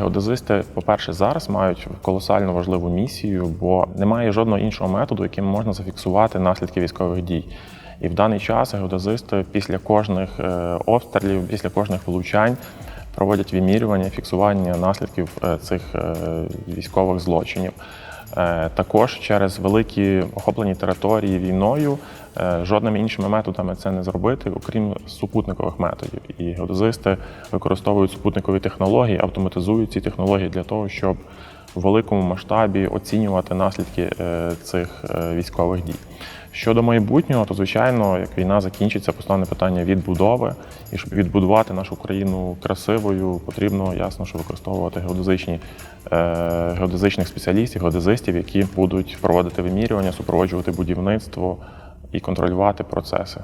Геодезисти, по-перше, зараз мають колосально важливу місію, бо немає жодного іншого методу, яким можна зафіксувати наслідки військових дій. І в даний час геодезисти після кожних е, обстрілів, після кожних влучань проводять вимірювання, фіксування наслідків е, цих е, військових злочинів. Е, Також через великі охоплені території війною е, жодними іншими методами це не зробити, окрім супутникових методів. І геодезисти використовують супутникові технології, автоматизують ці технології для того, щоб в великому масштабі оцінювати наслідки е, цих військових дій. Щодо майбутнього, то звичайно, як війна закінчиться, постане питання відбудови. І щоб відбудувати нашу країну красивою, потрібно ясно, що використовувати геодезичні геодезичних спеціалістів, геодезистів, які будуть проводити вимірювання, супроводжувати будівництво і контролювати процеси.